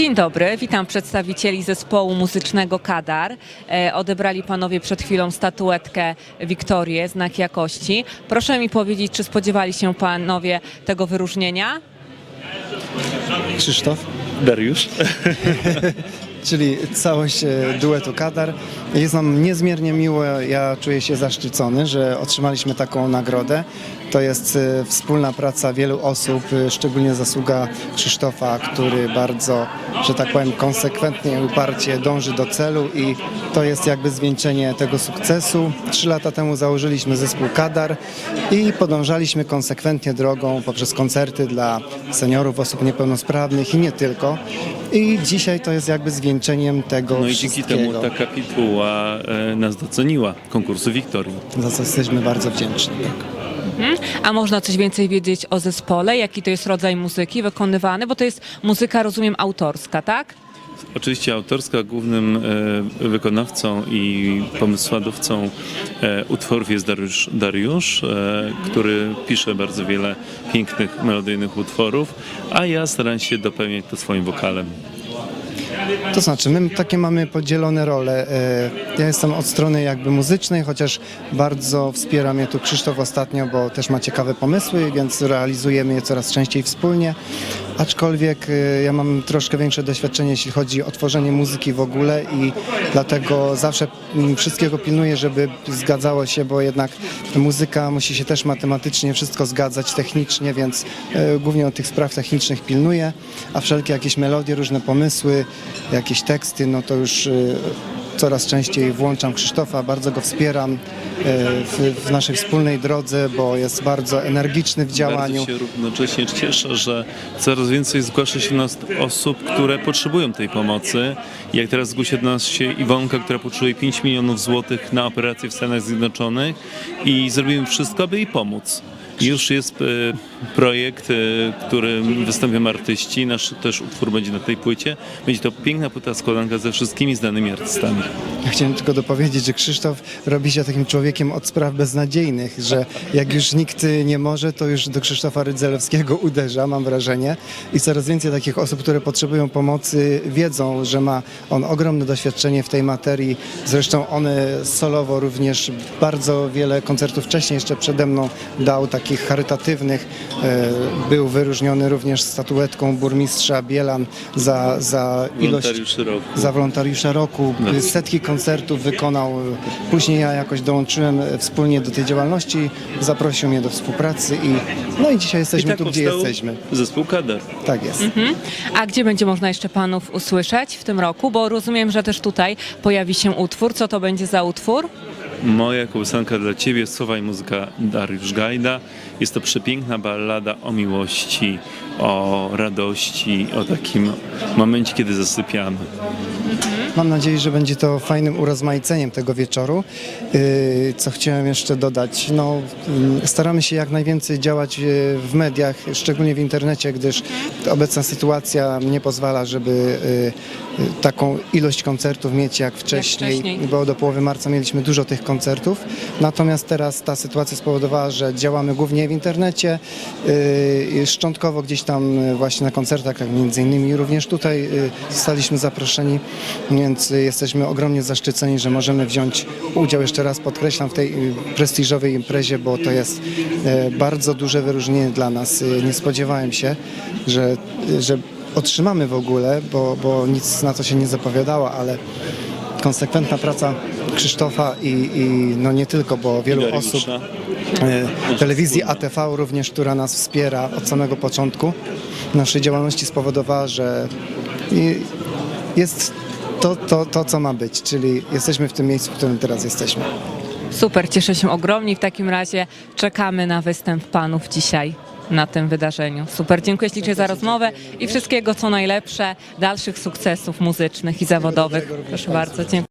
Dzień dobry, witam przedstawicieli zespołu muzycznego Kadar. E, odebrali panowie przed chwilą statuetkę Wiktorię, znak jakości. Proszę mi powiedzieć, czy spodziewali się panowie tego wyróżnienia? Krzysztof, Dariusz? czyli całość e, duetu Kadar. Jest nam niezmiernie miło, ja czuję się zaszczycony, że otrzymaliśmy taką nagrodę. To jest e, wspólna praca wielu osób, e, szczególnie zasługa Krzysztofa, który bardzo, że tak powiem, konsekwentnie i uparcie dąży do celu i to jest jakby zwieńczenie tego sukcesu. Trzy lata temu założyliśmy zespół Kadar i podążaliśmy konsekwentnie drogą poprzez koncerty dla seniorów, osób niepełnosprawnych i nie tylko. I dzisiaj to jest jakby zwieńczeniem tego No i dzięki temu ta kapituła e, nas doceniła, konkursu Wiktorii. za co jesteśmy bardzo wdzięczni. A można coś więcej wiedzieć o zespole? Jaki to jest rodzaj muzyki wykonywany? Bo to jest muzyka, rozumiem, autorska, tak? Oczywiście autorska głównym e, wykonawcą i pomysłodawcą e, utworów jest Dariusz, Dariusz e, który pisze bardzo wiele pięknych, melodyjnych utworów, a ja staram się dopełniać to swoim wokalem. To znaczy, my takie mamy podzielone role. E, Ja jestem od strony jakby muzycznej, chociaż bardzo wspiera mnie tu Krzysztof ostatnio, bo też ma ciekawe pomysły, więc realizujemy je coraz częściej wspólnie. Aczkolwiek e, ja mam troszkę większe doświadczenie, jeśli chodzi o tworzenie muzyki w ogóle i dlatego zawsze wszystkiego pilnuję, żeby zgadzało się, bo jednak muzyka musi się też matematycznie wszystko zgadzać, technicznie, więc e, głównie od tych spraw technicznych pilnuję, a wszelkie jakieś melodie, różne pomysły, jakieś teksty, no to już e, coraz częściej włączam Krzysztofa, bardzo go wspieram e, w, w naszej wspólnej drodze, bo jest bardzo energiczny w działaniu. Bardzo się równocześnie cieszę, że coraz więcej zgłasza się do nas osób, które potrzebują tej pomocy. Jak teraz zgłosi do nas się Iwonka, która potrzebuje 5 milionów złotych na operację w Stanach Zjednoczonych i zrobimy wszystko, aby jej pomóc. Już jest e, projekt, e, którym wystąpią artyści. Nasz też utwór będzie na tej płycie. Będzie to piękna płyta składanka ze wszystkimi znanymi artystami. Ja chciałem tylko dopowiedzieć, że Krzysztof robi się takim człowiekiem od spraw beznadziejnych, że jak już nikt nie może, to już do Krzysztofa Rydzelewskiego uderza, mam wrażenie. I coraz więcej takich osób, które potrzebują pomocy, wiedzą, że ma on ogromne doświadczenie w tej materii. Zresztą on e, solowo również bardzo wiele koncertów wcześniej jeszcze przede mną dał, takich charytatywnych. E, Był wyróżniony również statuetką burmistrza Bielan za, za ilość Wolontariuszy roku. za wolontariusza roku. No. Setki koncertów wykonał. Później ja jakoś dołączyłem e, wspólnie do tej działalności. Zaprosił mnie do współpracy i no i dzisiaj jesteśmy tu, gdzie tak powstał jesteśmy. Zespół Kadar. Tak jest. A gdzie będzie można jeszcze panów usłyszeć w tym roku? Bo rozumiem, że też tutaj pojawi się utwór. Co to będzie za utwór? Moja kołysanka dla Ciebie, słowa i muzyka Dariusz Gajda. Jest to przepiękna ballada o miłości, o radości, o takim momencie, kiedy zasypiamy. Mam nadzieję, że będzie to fajnym urozmaiceniem tego wieczoru. Yy, Co chciałem jeszcze dodać? No, mm, staramy się jak najwięcej działać yy, w mediach, szczególnie w internecie, gdyż obecna sytuacja nie pozwala, żeby taką ilość koncertów mieć jak wcześniej, wcześniej. bo do połowy marca mieliśmy dużo tych koncertów. Natomiast teraz ta sytuacja spowodowała, że działamy głównie w internecie, szczątkowo gdzieś tam właśnie na koncertach, między innymi również tutaj zostaliśmy zaproszeni, więc jesteśmy ogromnie zaszczyceni, że możemy wziąć udział, jeszcze raz podkreślam, w tej yy, prestiżowej imprezie, bo to jest yy, bardzo duże wyróżnienie dla nas. Yy, Nie spodziewałem się, że, że otrzymamy w ogóle, bo, bo nic na to się nie zapowiadało, ale konsekwentna praca Krzysztofa i, i no nie tylko, bo wielu osób, e, telewizji ATV również, która nas wspiera od samego początku naszej działalności spowodowała, że jest to, to, to, co ma być, czyli jesteśmy w tym miejscu, w którym teraz jesteśmy. Super, cieszę się ogromnie. W takim razie czekamy na występ panów dzisiaj na tym wydarzeniu. Super, dziękuję ślicznie za rozmowę i wszystkiego co najlepsze, dalszych sukcesów muzycznych i zawodowych. Proszę bardzo, dziękuję.